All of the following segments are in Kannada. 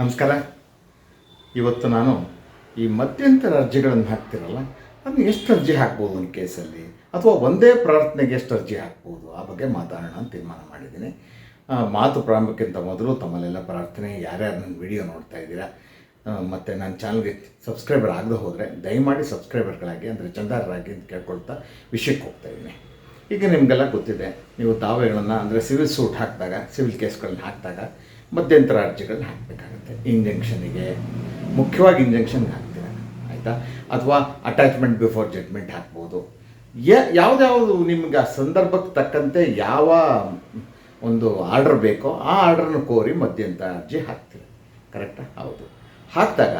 ನಮಸ್ಕಾರ. ಇವತ್ತು ನಾನು ಈ ಮಧ್ಯಂತರ ಅರ್ಜಿಗಳನ್ನು ಹಾಕ್ತಿರಲ್ಲ, ಅದನ್ನು ಎಷ್ಟು ಅರ್ಜಿ ಹಾಕ್ಬೋದು ಒಂದು ಕೇಸಲ್ಲಿ? ಅಥವಾ ಒಂದೇ ಪ್ರಾರ್ಥನೆಗೆ ಎಷ್ಟು ಅರ್ಜಿ ಹಾಕ್ಬೋದು? ಆ ಬಗ್ಗೆ ಮಾತಾಡೋಣ ಅಂತ ತೀರ್ಮಾನ ಮಾಡಿದ್ದೀನಿ. ಮಾತು ಪ್ರಾರಂಭಕ್ಕಿಂತ ಮೊದಲು ತಮ್ಮಲ್ಲೆಲ್ಲ ಪ್ರಾರ್ಥನೆ, ಯಾರ್ಯಾರು ನನ್ನ ವಿಡಿಯೋ ನೋಡ್ತಾ ಇದ್ದೀರಾ ಮತ್ತು ನನ್ನ ಚಾನಲ್ಗೆ ಸಬ್ಸ್ಕ್ರೈಬರ್ ಆಗದೆ ಹೋದರೆ ದಯಮಾಡಿ ಸಬ್ಸ್ಕ್ರೈಬರ್ಗಳಾಗಿ, ಅಂದರೆ ಚಂದಾರರಾಗಿ ಅಂತ ಕೇಳ್ಕೊಳ್ತಾ ವಿಷಯಕ್ಕೆ ಹೋಗ್ತಾ ಇದ್ದೀನಿ. ಈಗ ನಿಮಗೆಲ್ಲ ಗೊತ್ತಿದೆ, ನೀವು ದಾವೆಗಳನ್ನು ಅಂದರೆ ಸಿವಿಲ್ ಸೂಟ್ ಹಾಕಿದಾಗ, ಸಿವಿಲ್ ಕೇಸ್ಗಳನ್ನ ಹಾಕಿದಾಗ ಮಧ್ಯಂತರ ಅರ್ಜಿಗಳನ್ನ ಹಾಕಬೇಕಾಗುತ್ತೆ. ಇಂಜೆಕ್ಷನಿಗೆ ಮುಖ್ಯವಾಗಿ ಇಂಜೆಕ್ಷನ್ಗೆ ಹಾಕ್ತೀರ? ಆಯಿತಾ? ಅಥವಾ ಅಟ್ಯಾಚ್ಮೆಂಟ್ ಬಿಫೋರ್ ಜಡ್ಮೆಂಟ್ ಹಾಕ್ಬೋದು. ಯಾವುದ್ಯಾವುದು ನಿಮ್ಗೆ ಆ ಸಂದರ್ಭಕ್ಕೆ ತಕ್ಕಂತೆ ಯಾವ ಒಂದು ಆರ್ಡರ್ ಬೇಕೋ ಆ ಆರ್ಡ್ರನ್ನು ಕೋರಿ ಮಧ್ಯಂತರ ಅರ್ಜಿ ಹಾಕ್ತೀರ? ಕರೆಕ್ಟಾ ಹೌದು. ಹಾಕಿದಾಗ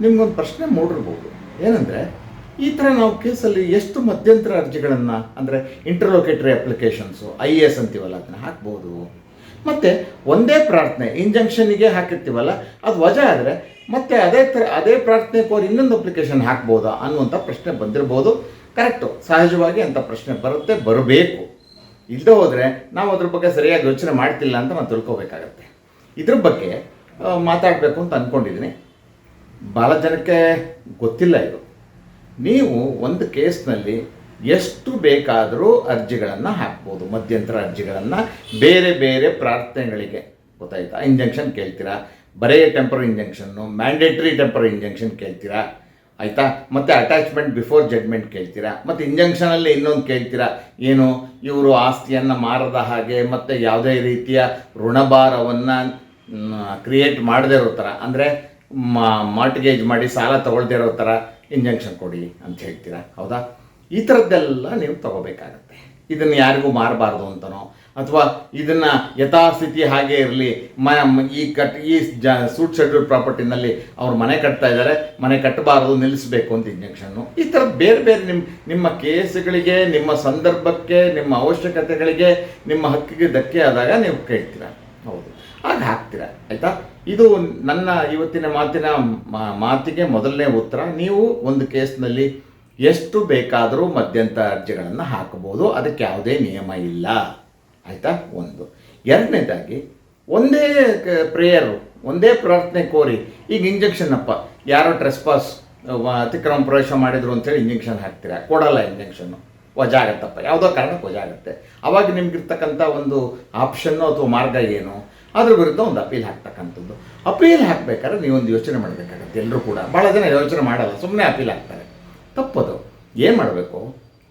ನಿಮ್ಗೊಂದು ಪ್ರಶ್ನೆ ಮೂಡಿರ್ಬೋದು. ಏನಂದರೆ, ಈ ಥರ ನಾವು ಕೇಸಲ್ಲಿ ಎಷ್ಟು ಮಧ್ಯಂತರ ಅರ್ಜಿಗಳನ್ನು, ಅಂದರೆ interlocutory applications I A S ಅಂತೀವಲ್ಲ, ಅದನ್ನು ಹಾಕ್ಬೋದು. ಮತ್ತು ಒಂದೇ ಪ್ರಾರ್ಥನೆ ಇಂಜಂಕ್ಷನಿಗೆ ಹಾಕಿರ್ತೀವಲ್ಲ, ಅದು ವಜಾ ಆದರೆ ಮತ್ತೆ ಅದೇ ಥರ ಅದೇ ಪ್ರಾರ್ಥನೆ ಕೋರ್ ಇನ್ನೊಂದು ಅಪ್ಲಿಕೇಶನ್ ಹಾಕ್ಬೋದಾ ಅನ್ನುವಂಥ ಪ್ರಶ್ನೆ ಬಂದಿರ್ಬೋದು. ಕರೆಕ್ಟು ಸಹಜವಾಗಿ ಅಂಥ ಪ್ರಶ್ನೆ ಬರುತ್ತೆ, ಬರಬೇಕು. ಇಲ್ಲದೆ ಹೋದರೆ ನಾವು ಅದ್ರ ಬಗ್ಗೆ ಸರಿಯಾಗಿ ಯೋಚನೆ ಮಾಡ್ತಿಲ್ಲ ಅಂತ ನಾವು ತಿಳ್ಕೊಬೇಕಾಗತ್ತೆ. ಇದ್ರ ಬಗ್ಗೆ ಮಾತಾಡಬೇಕು ಅಂತ ಅಂದ್ಕೊಂಡಿದ್ದೀನಿ ಭಾಳ ಜನಕ್ಕೆ ಗೊತ್ತಿಲ್ಲ ಇದು. ನೀವು ಒಂದು ಕೇಸ್ನಲ್ಲಿ ಎಷ್ಟು ಬೇಕಾದರೂ ಅರ್ಜಿಗಳನ್ನು ಹಾಕ್ಬೋದು, ಮಧ್ಯಂತರ ಅರ್ಜಿಗಳನ್ನು ಬೇರೆ ಬೇರೆ ಪ್ರಾರ್ಥನೆಗಳಿಗೆ. ಗೊತ್ತಾಯ್ತಾ? ಇಂಜೆಕ್ಷನ್ ಕೇಳ್ತೀರಾ? ಬರೇ temporary injunction mandatory temporary injunction ಕೇಳ್ತೀರಾ? ಆಯಿತಾ? ಮತ್ತು ಅಟ್ಯಾಚ್ಮೆಂಟ್ ಬಿಫೋರ್ ಜಡ್ಮೆಂಟ್ ಕೇಳ್ತೀರಾ? ಮತ್ತು ಇಂಜೆಕ್ಷನಲ್ಲಿ ಇನ್ನೊಂದು ಕೇಳ್ತೀರಾ? ಏನು? ಇವರು ಆಸ್ತಿಯನ್ನು ಮಾರದ ಹಾಗೆ ಮತ್ತು ಯಾವುದೇ ರೀತಿಯ ಋಣಭಾರವನ್ನು ಕ್ರಿಯೇಟ್ ಮಾಡದೇ ಇರೋ ಥರ ಅಂದರೆ ಮಾರ್ಟಿಗೇಜ್ ಮಾಡಿ ಸಾಲ ತಗೊಳ್ದೇ ಇರೋ ಥರ ಇಂಜೆಕ್ಷನ್ ಕೊಡಿ ಅಂತ ಹೇಳ್ತೀರಾ? ಹೌದಾ? ಈ ಥರದ್ದೆಲ್ಲ ನೀವು ತಗೋಬೇಕಾಗತ್ತೆ. ಇದನ್ನು ಯಾರಿಗೂ ಮಾರಬಾರ್ದು ಅಂತನೋ, ಅಥವಾ ಇದನ್ನು ಯಥಾಸ್ಥಿತಿ ಹಾಗೆ ಇರಲಿ, ಮ ಈ ಕಟ್, ಈ ಜ, ಸೂಟ್ ಶೆಡ್ಯೂಲ್ ಪ್ರಾಪರ್ಟಿನಲ್ಲಿ ಅವ್ರು ಮನೆ ಕಟ್ತಾ ಇದ್ದಾರೆ, ಮನೆ ಕಟ್ಟಬಾರದು, ನಿಲ್ಲಿಸಬೇಕು ಅಂತ ಇಂಜೆಕ್ಷನ್ನು ಈ ಥರ ಬೇರೆ ಬೇರೆ ನಿಮ್ಮ ನಿಮ್ಮ ಕೇಸ್ಗಳಿಗೆ, ನಿಮ್ಮ ಸಂದರ್ಭಕ್ಕೆ, ನಿಮ್ಮ ಅವಶ್ಯಕತೆಗಳಿಗೆ, ನಿಮ್ಮ ಹಕ್ಕಿಗೆ ಧಕ್ಕೆ ಆದಾಗ ನೀವು ಕೇಳ್ತೀರಾ. ಹೌದು. ಆಗ ಹಾಕ್ತೀರ, ಆಯಿತಾ? ಇದು ನನ್ನ ಇವತ್ತಿನ ಮಾತಿನ ಮಾತಿಗೆ ಮೊದಲನೇ ಉತ್ತರ. ನೀವು ಒಂದು ಕೇಸ್ನಲ್ಲಿ ಎಷ್ಟು ಬೇಕಾದರೂ ಮಧ್ಯಂತರ ಅರ್ಜಿಗಳನ್ನು ಹಾಕಬಹುದು. ಅದಕ್ಕೆ ಯಾವುದೇ ನಿಯಮ ಇಲ್ಲ. ಆಯಿತಾ? ಒಂದು. ಎರಡನೇದಾಗಿ, ಒಂದೇ ಪ್ರೇಯರು ಒಂದೇ ಪ್ರಾರ್ಥನೆ ಕೋರಿ, ಈಗ ಇಂಜೆಕ್ಷನ್ ಅಪ್ಪ, ಯಾರೋ ಟ್ರೆಸ್ಪಾಸ್ ಅತಿಕ್ರಮ ಪ್ರವೇಶ ಮಾಡಿದ್ರು ಅಂತೇಳಿ ಇಂಜೆಕ್ಷನ್ ಹಾಕ್ತೀರಾ? ಕೊಡಲ್ಲ ಇಂಜೆಕ್ಷನ್ನು ವಜಾ ಆಗತ್ತಪ್ಪ ಯಾವುದೋ ಕಾರಣಕ್ಕೆ ವಜಾ ಆಗುತ್ತೆ ಅವಾಗ ನಿಮ್ಗಿರ್ತಕ್ಕಂಥ ಒಂದು ಆಪ್ಷನ್ನು ಅಥವಾ ಮಾರ್ಗ ಏನು? ಅದ್ರ ವಿರುದ್ಧ ಒಂದು ಅಪೀಲ್ ಹಾಕ್ತಕ್ಕಂಥದ್ದು. ಅಪೀಲ್ ಹಾಕಬೇಕಾದ್ರೆ ನೀವೊಂದು ಯೋಚನೆ ಮಾಡಬೇಕಾಗತ್ತೆ. ಎಲ್ಲರೂ ಕೂಡ. ಭಾಳ ಜನ ಯೋಚನೆ ಮಾಡಲ್ಲ. ಸುಮ್ಮನೆ ಅಪೀಲ್ ಹಾಕ್ತಾರೆ. ತಪ್ಪದು. ಏನು ಮಾಡಬೇಕು?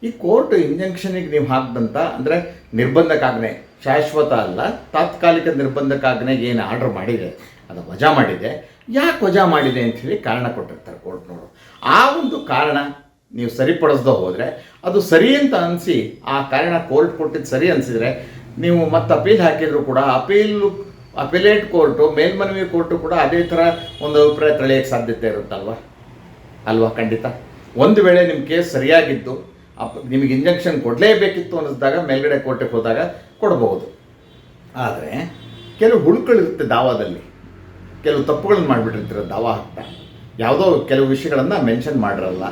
ಈ ಕೋರ್ಟ್ ಇಂಜಂಕ್ಷನಿಗೆ ನೀವು ಹಾಕಿದಂಥ ಅಂದರೆ ನಿರ್ಬಂಧಕ್ಕಾಜ್ಞೆ ಶಾಶ್ವತ ಅಲ್ಲ, ತಾತ್ಕಾಲಿಕ ನಿರ್ಬಂಧಕ್ಕಾಜ್ಞೆಗೆ ಏನು ಆರ್ಡರ್ ಮಾಡಿದೆ, ಅದು ವಜಾ ಮಾಡಿದೆ. ಯಾಕೆ ವಜಾ ಮಾಡಿದೆ ಅಂಥೇಳಿ ಕಾರಣ ಕೊಟ್ಟಿರ್ತಾರೆ ಕೋರ್ಟ್ನವರು. ಆ ಒಂದು ಕಾರಣ ನೀವು ಸರಿಪಡಿಸ್ದೆ ಹೋದರೆ, ಅದು ಸರಿ ಅಂತ ಅನಿಸಿ, ಆ ಕಾರಣ ಕೋರ್ಟ್ ಕೊಟ್ಟಿದ್ದು ಸರಿ ಅನಿಸಿದರೆ, ನೀವು ಮತ್ತೆ ಅಪೀಲ್ ಹಾಕಿದರೂ ಕೂಡ, ಅಪೀಲು, ಅಪಿಲೇಟ್ ಕೋರ್ಟು, ಮೇಲ್ಮನವಿ ಕೋರ್ಟು ಕೂಡ ಅದೇ ಥರ ಒಂದು ಅಭಿಪ್ರಾಯ ತಳೆಯೋಕ್ಕೆ ಸಾಧ್ಯತೆ ಇರುತ್ತಲ್ವ? ಅಲ್ವಾ, ಖಂಡಿತ? ಒಂದು ವೇಳೆ ನಿಮ್ಮ ಕೇಸ್ ಸರಿಯಾಗಿದ್ದು, ಅಪ್ ನಿಮಗೆ ಇಂಜೆಕ್ಷನ್ ಕೊಡಲೇಬೇಕಿತ್ತು ಅನ್ನಿಸಿದಾಗ ಮೇಲ್ಗಡೆ ಕೋರ್ಟಿಗೆ ಹೋದಾಗ ಕೊಡಬಹುದು. ಆದರೆ, ಕೆಲವು ಹುಳುಗಳಿರುತ್ತೆ ದಾವಾದಲ್ಲಿ. ಕೆಲವು ತಪ್ಪುಗಳನ್ನು ಮಾಡಿಬಿಟ್ಟಿರ್ತೀರ, ದಾವಾ ಹಾಕ್ತಾ. ಯಾವುದೋ ಕೆಲವು ವಿಷಯಗಳನ್ನು ಮೆನ್ಷನ್ ಮಾಡಿರಲ್ಲ,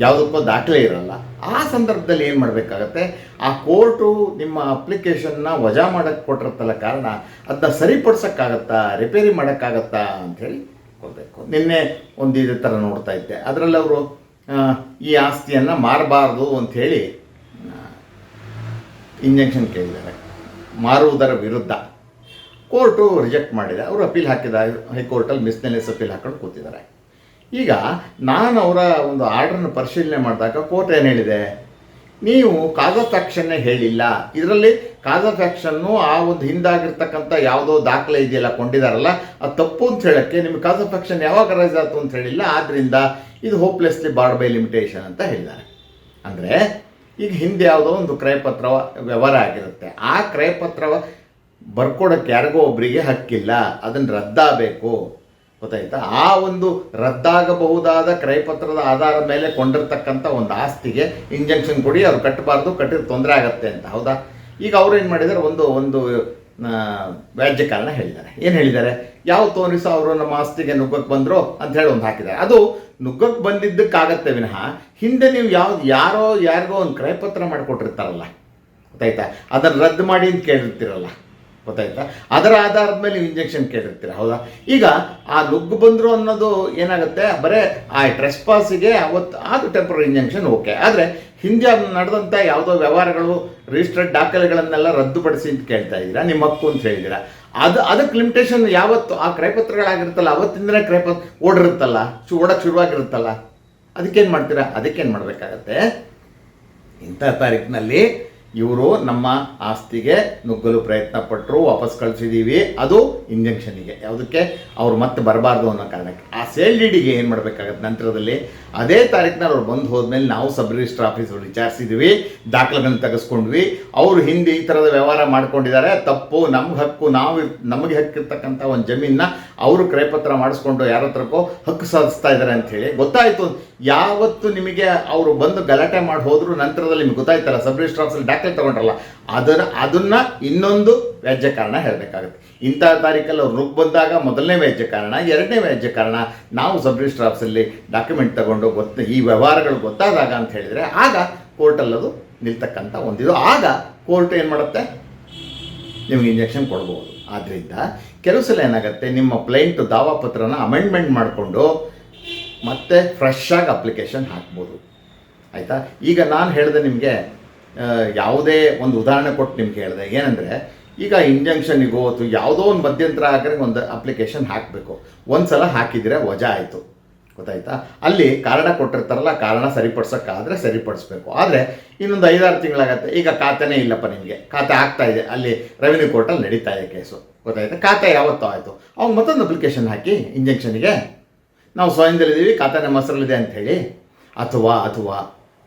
ಯಾವುದಕ್ಕೋ ದಾಖಲೆ ಇರಲ್ಲ. ಆ ಸಂದರ್ಭದಲ್ಲಿ ಏನು ಮಾಡಬೇಕಾಗತ್ತೆ? ಆ ಕೋರ್ಟು ನಿಮ್ಮ ಅಪ್ಲಿಕೇಶನ್ನ ವಜಾ ಮಾಡೋಕ್ಕೆ ಕೊಟ್ಟಿರುತ್ತಲ್ಲ ಕಾರಣ ಅದನ್ನ ಸರಿಪಡಿಸೋಕ್ಕಾಗತ್ತಾ ರಿಪೇರಿ ಮಾಡೋಕ್ಕಾಗತ್ತಾ ಅಂಥೇಳಿ ಕೊಡಬೇಕು. ನಿನ್ನೆ ಒಂದು ಇದೇ ಥರ ನೋಡ್ತಾ ಇದ್ದೆ. ಅದರಲ್ಲಿ ಅವರು ಈ ಆಸ್ತಿಯನ್ನು ಮಾರಬಾರ್ದು ಅಂಥೇಳಿ ಇಂಜೆಕ್ಷನ್ ಕೇಳಿದ್ದಾರೆ. ಮಾರುವುದರ ವಿರುದ್ಧ. ಕೋರ್ಟು ರಿಜೆಕ್ಟ್ ಮಾಡಿದೆ. ಅವರು ಅಪೀಲ್ ಹಾಕಿದ, ಹೈಕೋರ್ಟಲ್ಲಿ ಮಿಸ್ನೆಲೆಸ್ ಅಪೀಲ್ ಹಾಕೊಂಡು ಕೂತಿದ್ದಾರೆ. ಈಗ ನಾನು ಅವರ ಒಂದು ಆರ್ಡ್ರನ್ನು ಪರಿಶೀಲನೆ ಮಾಡಿದಾಗ ಕೋರ್ಟ್ ಏನು ಹೇಳಿದೆ? ನೀವು ಕಾಸ್ ಆಫ್ ಆ್ಯಕ್ಷನ್ನೇ ಹೇಳಿಲ್ಲ. ಇದರಲ್ಲಿ ಕಾಸ್ ಆಫ್ ಆ್ಯಕ್ಷನ್ನು ಆ ಒಂದು ಹಿಂದಾಗಿರ್ತಕ್ಕಂಥ ಯಾವುದೋ ದಾಖಲೆ ಇದೆಯಲ್ಲ ಕೊಂಡಿದಾರಲ್ಲ, ಅದು ತಪ್ಪು ಅಂತ ಹೇಳಕ್ಕೆ ನಿಮಗೆ ಕಾಸ್ ಆಫ್ ಆ್ಯಕ್ಷನ್ ಯಾವಾಗ ರೈಸ್ ಆಯ್ತು ಅಂತ ಹೇಳಿಲ್ಲ. ಆದ್ದರಿಂದ ಇದು ಹೋಪ್ಲೆಸ್ಲಿ ಬಾರ್ಡ್ ಬೈ ಲಿಮಿಟೇಷನ್ ಅಂತ ಹೇಳಿದ್ದಾರೆ. ಅಂದರೆ ಈಗ ಹಿಂದೆ ಯಾವುದೋ ಒಂದು ಕ್ರಯಪತ್ರ ವ್ಯವಹಾರ ಆಗಿರುತ್ತೆ. ಆ ಕ್ರಯಪತ್ರ ಬರ್ಕೊಡೋಕ್ಕೆ ಯಾರಿಗೋ ಒಬ್ಬರಿಗೆ ಹಕ್ಕಿಲ್ಲ. ಅದನ್ನು ರದ್ದಾಗಬೇಕು. ಗೊತ್ತಾಯ್ತಾ? ಆ ಒಂದು ರದ್ದಾಗಬಹುದಾದ ಕ್ರಯಪತ್ರದ ಆಧಾರದ ಮೇಲೆ ಕೊಂಡಿರ್ತಕ್ಕಂಥ ಒಂದು ಆಸ್ತಿಗೆ ಇಂಜೆಕ್ಷನ್ ಕೊಡಿ ಅವ್ರು ಕಟ್ಟಬಾರ್ದು, ಕಟ್ಟಿದ್ರೆ ತೊಂದರೆ ಆಗತ್ತೆ ಅಂತ. ಹೌದಾ? ಈಗ ಅವ್ರು ಏನು ಮಾಡಿದ್ದಾರೆ ಒಂದು ಒಂದು ವ್ಯಾಜ್ಯ ಕಾರಣ ಹೇಳಿದ್ದಾರೆ. ಏನು ಹೇಳಿದ್ದಾರೆ? ಯಾವ ತೋರಿಸ ಅವರು ನಮ್ಮ ಆಸ್ತಿಗೆ ನುಗ್ಗಕ್ಕೆ ಬಂದರು ಅಂತ ಹೇಳಿ ಒಂದು ಹಾಕಿದ್ದಾರೆ. ಅದು ನುಗ್ಗಕ್ಕೆ ಬಂದಿದ್ದಕ್ಕಾಗತ್ತೆ ವಿನಃ ಹಿಂದೆ ನೀವು ಯಾವ್ದು, ಯಾರೋ, ಯಾರಿಗೋ ಒಂದು ಕ್ರಯಪತ್ರ ಮಾಡಿಕೊಟ್ಟಿರ್ತಾರಲ್ಲ. ಗೊತ್ತಾಯ್ತಾ? ಅದನ್ನು ರದ್ದು ಮಾಡಿ ಅಂತ ಕೇಳಿರ್ತೀರಲ್ಲ. ಗೊತ್ತಾಯ್ತಾ? ಅದರ ಆಧಾರದ ಮೇಲೆ ನೀವು ಇಂಜೆಕ್ಷನ್ ಕೇಳಿರ್ತೀರ, ಹೌದಾ? ಈಗ ಆ ನುಗ್ಗು ಬಂದರು ಅನ್ನೋದು ಏನಾಗುತ್ತೆ? ಬರೇ ಆ ಟ್ರೆಸ್ಪಾಸಿಗೆ ಅವತ್ತು ಅದು ಟೆಂಪ್ರರಿ ಇಂಜೆಕ್ಷನ್ ಓಕೆ ಆದರೆ ಹಿಂದೆ ನಡೆದಂಥ ಯಾವುದೋ ವ್ಯವಹಾರಗಳು ರಿಜಿಸ್ಟರ್ಡ್ ದಾಖಲೆಗಳನ್ನೆಲ್ಲ ರದ್ದುಪಡಿಸಿ ಅಂತ ಕೇಳ್ತಾ ಇದ್ದೀರಾ? ನಿಮ್ಮ ಹಕ್ಕು ಅಂತ ಹೇಳಿದ್ದೀರಾ? ಅದು, ಅದಕ್ಕೆ ಲಿಮಿಟೇಷನ್ ಯಾವತ್ತು ಆ ಕ್ರಯಪತ್ರಗಳಾಗಿರುತ್ತಲ್ಲ, ಅವತ್ತಿಂದನೇ ಕ್ರಯಪತ್ರ ಓಡಿರುತ್ತಲ್ಲ, ಶು ಓಡಕ್ಕೆ ಶುರುವಾಗಿರುತ್ತಲ್ಲ? ಅದಕ್ಕೇನು ಮಾಡ್ತೀರಾ? ಅದಕ್ಕೇನು ಮಾಡಬೇಕಾಗತ್ತೆ? ಇಂಥ ತಾರೀಕಿನಲ್ಲಿ ಇವರು ನಮ್ಮ ಆಸ್ತಿಗೆ ನುಗ್ಗಲು ಪ್ರಯತ್ನ ಪಟ್ಟರು ವಾಪಸ್ ಕಳಿಸಿದ್ದೀವಿ ಅದು ಇಂಜೆಕ್ಷನಿಗೆ ಯಾವುದಕ್ಕೆ? ಅವ್ರು ಮತ್ತೆ ಬರಬಾರ್ದು ಅನ್ನೋ ಕಾರಣಕ್ಕೆ. ಆ ಸೇಲ್ ಡಿಡಿಗೆ ಏನು ಮಾಡಬೇಕಾಗತ್ತೆ ನಂತರದಲ್ಲಿ? ಅದೇ ತಾರೀಕಿನಲ್ಲಿ ಅವ್ರು ಬಂದು ಹೋದ್ಮೇಲೆ ನಾವು ಸಬ್ ರಿಜಿಸ್ಟರ್ ಆಫೀಸಲ್ಲಿ ವಿಚಾರಿಸಿದ್ವಿ. ದಾಖಲೆಗಳನ್ನ ತೆಗೆಸ್ಕೊಂಡ್ವಿ. ಅವರು ಹಿಂದೆ ಈ ಥರದ ವ್ಯವಹಾರ ಮಾಡ್ಕೊಂಡಿದ್ದಾರೆ. ತಪ್ಪು, ನಮ್ಗೆ ಹಕ್ಕು, ನಾವು ನಮಗೆ ಹಕ್ಕಿರ್ತಕ್ಕಂಥ ಒಂದು ಜಮೀನನ್ನ ಅವರು ಕ್ರಯಪತ್ರ ಮಾಡಿಸ್ಕೊಂಡು ಯಾರ ಹತ್ರಕ್ಕೋ ಹಕ್ಕು ಸಾಧಿಸ್ತಾ ಇದ್ದಾರೆ ಅಂತ ಹೇಳಿ ಗೊತ್ತಾಯಿತು. ಯಾವತ್ತು ನಿಮಗೆ ಅವರು ಬಂದು ಗಲಾಟೆ ಮಾಡಿ ಹೋದರೂ ನಂತರದಲ್ಲಿ ನಿಮ್ಗೆ ಗೊತ್ತಾಯ್ತಲ್ಲ, ಸಬ್ ರಿಜಿಸ್ಟರ್ ಆಫೀಸಲ್ಲಿ ದಾಖಲೆ ತಗೊಂಡ್ರಲ್ಲ, ಅದನ್ನ ಅದನ್ನ ಇನ್ನೊಂದು ವ್ಯಾಜ್ಯ ಕಾರಣ ಹೇಳಬೇಕಾಗುತ್ತೆ. ಇಂಥ ತಾರೀಕಲ್ಲಿ ಅವ್ರು ನುಗ್ಗಿ ಬಂದಾಗ ಮೊದಲನೇ ವ್ಯಾಜ್ಯ ಕಾರಣ, ಎರಡನೇ ವ್ಯಾಜ್ಯ ಕಾರಣ ನಾವು ಸಬ್ ರಿಜಿಸ್ಟರ್ ಆಫೀಸಲ್ಲಿ ಡಾಕ್ಯುಮೆಂಟ್ ತಗೊಂಡು ಗೊತ್ತ, ಈ ವ್ಯವಹಾರಗಳು ಗೊತ್ತಾದಾಗ ಅಂತ ಹೇಳಿದರೆ, ಆಗ ಕೋರ್ಟಲ್ಲಿ ಅದು ನಿಲ್ತಕ್ಕಂಥ ಒಂದಿದು. ಆಗ ಕೋರ್ಟ್ ಏನು ಮಾಡುತ್ತೆ? ನಿಮ್ಗೆ ಇಂಜೆಕ್ಷನ್ ಕೊಡ್ಬೋದು. ಆದ್ದರಿಂದ ಕೆಲವು ಸಲ ಏನಾಗುತ್ತೆ, ನಿಮ್ಮ ಪ್ಲೈಂಟ್ ದಾವಾಪತ್ರನ ಅಮೆಂಡ್ಮೆಂಟ್ ಮಾಡಿಕೊಂಡು ಮತ್ತೆ ಫ್ರೆಶ್ ಆಗಿ ಅಪ್ಲಿಕೇಶನ್ ಹಾಕ್ಬೋದು. ಆಯಿತಾ? ಈಗ ನಾನು ಹೇಳಿದೆ ನಿಮಗೆ ಯಾವುದೇ ಒಂದು ಉದಾಹರಣೆ ಕೊಟ್ಟು ನಿಮ್ಗೆ ಹೇಳಿದೆ. ಏನಂದರೆ, ಈಗ ಇಂಜಂಕ್ಷನಿಗೋ ಅಥವಾ ಯಾವುದೋ ಒಂದು ಮಧ್ಯಂತರ ಹಾಕಿದ್ರೆ ಒಂದು ಅಪ್ಲಿಕೇಶನ್ ಹಾಕಬೇಕು. ಒಂದು ಸಲ ಹಾಕಿದರೆ ವಜಾ ಆಯಿತು. ಗೊತ್ತಾಯ್ತಾ? ಅಲ್ಲಿ ಕಾರಣ ಕೊಟ್ಟಿರ್ತಾರಲ್ಲ, ಕಾರಣ ಸರಿಪಡಿಸೋಕ್ಕಾದರೆ ಸರಿಪಡಿಸ್ಬೇಕು. ಆದರೆ ಇನ್ನೊಂದು ಐದಾರು ತಿಂಗಳಾಗತ್ತೆ. ಈಗ ಖಾತೆನೇ ಇಲ್ಲಪ್ಪ ನಿಮಗೆ. ಖಾತೆ ಆಗ್ತಾ ಇದೆ. ಅಲ್ಲಿ ರೆವಿನ್ಯೂ ಕೋರ್ಟಲ್ಲಿ ನಡೀತಾ ಇದೆ ಕೇಸು ಗೊತ್ತಾಯ್ತಾ? ಖಾತೆ ಯಾವತ್ತೋ ಆಯಿತು. ಅವ್ನು ಮತ್ತೊಂದು ಅಪ್ಲಿಕೇಶನ್ ಹಾಕಿ ಇಂಜೆಕ್ಷನಿಗೆ ನಾವು ಸ್ವಯಂದಲ್ಲಿದ್ದೀವಿ ಖಾತೆ ನಮ್ಮ ಹೆಸರಲ್ಲಿದೆ ಅಂಥೇಳಿ. ಅಥವಾ ಅಥವಾ,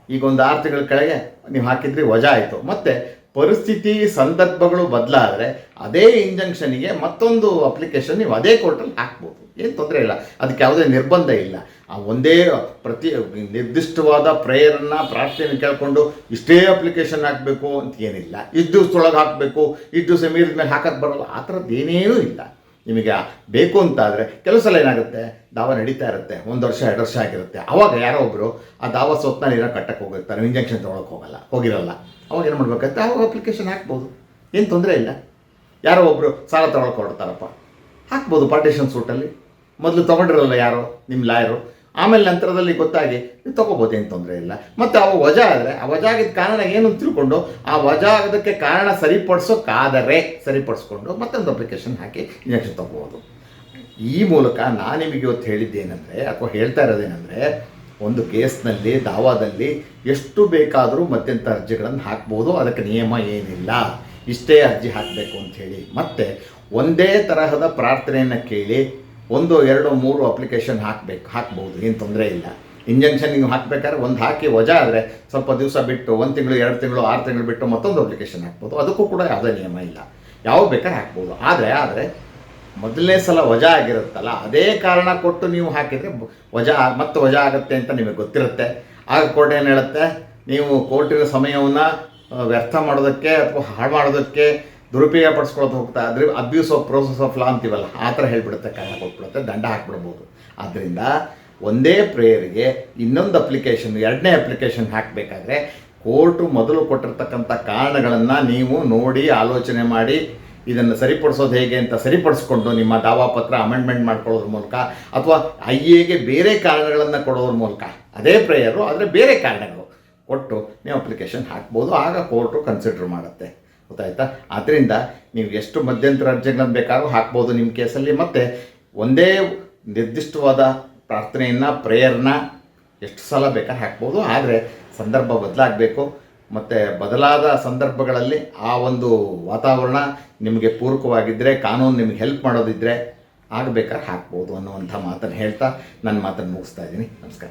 ಈಗ ಒಂದು ಆರು ತಿಂಗಳ ಕೆಳಗೆ ನೀವು ಹಾಕಿದ್ರಿ ವಜಾ ಆಯಿತು. ಮತ್ತು ಪರಿಸ್ಥಿತಿ ಸಂದರ್ಭಗಳು ಬದಲಾದರೆ ಅದೇ ಇಂಜಂಕ್ಷನಿಗೆ ಮತ್ತೊಂದು ಅಪ್ಲಿಕೇಶನ್ ನೀವು ಅದೇ ಕೋರ್ಟಲ್ಲಿ ಹಾಕ್ಬೋದು. ಏನು ತೊಂದರೆ ಇಲ್ಲ. ಅದಕ್ಕೆ ಯಾವುದೇ ನಿರ್ಬಂಧ ಇಲ್ಲ. ಆ ಒಂದೇ ಪ್ರತಿ ನಿರ್ದಿಷ್ಟವಾದ ಪ್ರೇಯರನ್ನು ಪ್ರಾರ್ಥನೆ ಕೇಳಿಕೊಂಡು ಇಷ್ಟೇ ಅಪ್ಲಿಕೇಶನ್ ಹಾಕಬೇಕು ಅಂತ ಏನಿಲ್ಲ. ಇಷ್ಟು ದಿವಸದೊಳಗೆ ಹಾಕಬೇಕು ಇಷ್ಟು ದಿವಸ ಮೀರಿದ ಮೇಲೆ ಹಾಕಕ್ಕೆ ಬರೋಲ್ಲ. ಆ ಥರದ್ದು ಏನೇನೂ ಇಲ್ಲ. ನಿಮಗೆ ಬೇಕು ಅಂತಾದರೆ ಕೆಲವು ಸಲ ಏನಾಗುತ್ತೆ? ದಾವ ನಡೀತಾ ಇರುತ್ತೆ. ಒಂದು ವರ್ಷ, ಎರಡು ವರ್ಷ ಆಗಿರುತ್ತೆ. ಆವಾಗ ಯಾರೋ ಒಬ್ಬರು ಆ ದಾವ ಸ್ವತ್ನ ಏನೋ ಕಟ್ಟಕ್ಕೆ ಹೋಗಿರ್ತಾರೆ. ಇಂಜೆಕ್ಷನ್ ತೊಗೊಳಕ್ಕೆ ಹೋಗಲ್ಲ, ಹೋಗಿರಲ್ಲ. ಅವಾಗ ಏನು ಮಾಡ್ಬೇಕಾಗುತ್ತೆ? ಅವಾಗ ಅಪ್ಲಿಕೇಶನ್ ಹಾಕ್ಬೋದು. ಏನು ತೊಂದರೆ ಇಲ್ಲ. ಯಾರೋ ಒಬ್ಬರು ಸಾಲ ತೊಗೊಳಕ್ಕೆ ಹೊರಡ್ತಾರಪ್ಪ. ಹಾಕ್ಬೋದು ಪಾರ್ಟಿಷನ್ ಸೂಟಲ್ಲಿ ಮೊದಲು ತೊಗೊಂಡಿರಲ್ಲ ಯಾರೋ? ನಿಮ್ಮ ಲಾಯರು ಆಮೇಲೆ ನಂತರದಲ್ಲಿ ಗೊತ್ತಾಗಿ ತಗೋಬೋದು, ಏನು ತೊಂದರೆ ಇಲ್ಲ. ಮತ್ತು ಅವು ವಜಾ ಆದರೆ, ಆ ವಜಾ ಆಗಿದ್ದ ಕಾರಣ ಏನು ತಿಳ್ಕೊಂಡು, ಆ ವಜಾ ಆಗೋದಕ್ಕೆ ಕಾರಣ ಸರಿಪಡಿಸೋಕ್ಕಾದರೆ ಸರಿಪಡಿಸ್ಕೊಂಡು ಮತ್ತೊಂದು ಅಪ್ಲಿಕೇಶನ್ ಹಾಕಿ ಇಂಜೆಕ್ಷನ್ ತಗೋಬೋದು. ಈ ಮೂಲಕ ನಾನು ನಿಮಗೆ ಇವತ್ತು ಹೇಳಿದ್ದೇನೆಂದರೆ, ಅಥವಾ ಹೇಳ್ತಾ ಇರೋದೇನೆಂದರೆ, ಒಂದು ಕೇಸ್ನಲ್ಲಿ, ದಾವಾದಲ್ಲಿ ಎಷ್ಟು ಬೇಕಾದರೂ ಮತ್ತೆಂಥ ಅರ್ಜಿಗಳನ್ನು ಹಾಕ್ಬೋದು, ಅದಕ್ಕೆ ನಿಯಮ ಏನಿಲ್ಲ. ಇಷ್ಟೇ ಅರ್ಜಿ ಹಾಕಬೇಕು ಅಂಥೇಳಿ ಮತ್ತು ಒಂದೇ ತರಹದ ಪ್ರಾರ್ಥನೆಯನ್ನು ಕೇಳಿ ಒಂದು, ಎರಡು, ಮೂರು ಅಪ್ಲಿಕೇಶನ್ ಹಾಕಬೇಕು, ಹಾಕ್ಬೋದು, ಏನು ತೊಂದರೆ ಇಲ್ಲ. ಇಂಜೆಕ್ಷನ್ ನೀವು ಹಾಕಬೇಕಾದ್ರೆ ಒಂದು ಹಾಕಿ ವಜಾ ಆದರೆ ಸ್ವಲ್ಪ ದಿವಸ ಬಿಟ್ಟು, ಒಂದು ತಿಂಗಳು, ಎರಡು ತಿಂಗಳು, ಆರು ತಿಂಗಳು ಬಿಟ್ಟು ಮತ್ತೊಂದು ಅಪ್ಲಿಕೇಶನ್ ಹಾಕ್ಬೋದು. ಅದಕ್ಕೂ ಕೂಡ ಯಾವುದೇ ನಿಯಮ ಇಲ್ಲ. ಯಾವ ಬೇಕಾದ್ರೆ ಹಾಕ್ಬೋದು. ಆದರೆ ಆದರೆ ಮೊದಲನೇ ಸಲ ವಜಾ ಆಗಿರುತ್ತಲ್ಲ, ಅದೇ ಕಾರಣ ಕೊಟ್ಟು ನೀವು ಹಾಕಿದರೆ ವಜಾ, ಮತ್ತೆ ವಜಾ ಆಗುತ್ತೆ ಅಂತ ನಿಮಗೆ ಗೊತ್ತಿರುತ್ತೆ. ಆಗ ಕೋರ್ಟ್ ಏನು ಹೇಳುತ್ತೆ? ನೀವು ಕೋರ್ಟಿನ ಸಮಯವನ್ನು ವ್ಯರ್ಥ ಮಾಡೋದಕ್ಕೆ ಅಥವಾ ಹಾಳು ಮಾಡೋದಕ್ಕೆ ದುರುಪಯೋಗ ಪಡಿಸ್ಕೊಳ್ಳೋದು ಹೋಗ್ತಾ ಇದ್ರೆ abuse of process of law ಅಂತೀವಲ್ಲ, ಆ ಥರ ಹೇಳ್ಬಿಡುತ್ತೆ ಕಾರಣ ಕೊಟ್ಬಿಡುತ್ತೆ ದಂಡ ಹಾಕ್ಬಿಡ್ಬೋದು. ಆದ್ದರಿಂದ ಒಂದೇ ಪ್ರೇಯರ್ಗೆ ಇನ್ನೊಂದು ಅಪ್ಲಿಕೇಶನ್ ಎರಡನೇ ಅಪ್ಲಿಕೇಶನ್ ಹಾಕಬೇಕಾದ್ರೆ ಕೋರ್ಟು ಮೊದಲು ಕೊಟ್ಟಿರ್ತಕ್ಕಂಥ ಕಾರಣಗಳನ್ನು ನೀವು ನೋಡಿ, ಆಲೋಚನೆ ಮಾಡಿ, ಇದನ್ನು ಸರಿಪಡಿಸೋದು ಹೇಗೆ ಅಂತ ಸರಿಪಡಿಸ್ಕೊಂಡು ನಿಮ್ಮ ದಾವಾಪತ್ರ ಅಮೆಂಡ್ಮೆಂಟ್ ಮಾಡ್ಕೊಳ್ಳೋದ್ರ ಮೂಲಕ, ಅಥವಾ ಐ ಎಗೆ ಬೇರೆ ಕಾರಣಗಳನ್ನು ಕೊಡೋದ್ರ ಮೂಲಕ, ಅದೇ ಪ್ರೇಯರು, ಆದರೆ ಬೇರೆ ಕಾರಣಗಳು ಕೊಟ್ಟು ನೀವು ಅಪ್ಲಿಕೇಶನ್ ಹಾಕ್ಬೋದು, ಆಗ ಕೋರ್ಟು ಕನ್ಸಿಡರ್ ಮಾಡುತ್ತೆ. ಗೊತ್ತಾಯ್ತಾ? ಆದ್ದರಿಂದ ನೀವು ಎಷ್ಟು ಮಧ್ಯಂತರ ಅರ್ಜಿಗಳನ್ನು ಬೇಕಾದ್ರೂ ಹಾಕ್ಬೋದು ನಿಮ್ಮ ಕೇಸಲ್ಲಿ. ಮತ್ತು ಒಂದೇ ನಿರ್ದಿಷ್ಟವಾದ ಪ್ರಾರ್ಥನೆಯನ್ನು ಪ್ರೇಯರ್ನ ಎಷ್ಟು ಸಲ ಬೇಕಾದ್ರೆ ಹಾಕ್ಬೋದು. ಆದರೆ ಸಂದರ್ಭ ಬದಲಾಗಬೇಕು. ಮತ್ತು ಬದಲಾದ ಸಂದರ್ಭಗಳಲ್ಲಿ ಆ ಒಂದು ವಾತಾವರಣ ನಿಮಗೆ ಪೂರಕವಾಗಿದ್ದರೆ ಕಾನೂನು ನಿಮಗೆ ಹೆಲ್ಪ್ ಮಾಡೋದಿದ್ದರೆ ಆಗಬೇಕಾದ್ರೆ ಹಾಕ್ಬೋದು ಅನ್ನುವಂಥ ಮಾತನ್ನು ಹೇಳ್ತಾ, ನನ್ನ ಮಾತನ್ನು ಮುಗಿಸ್ತಾ ಇದ್ದೀನಿ. ನಮಸ್ಕಾರ.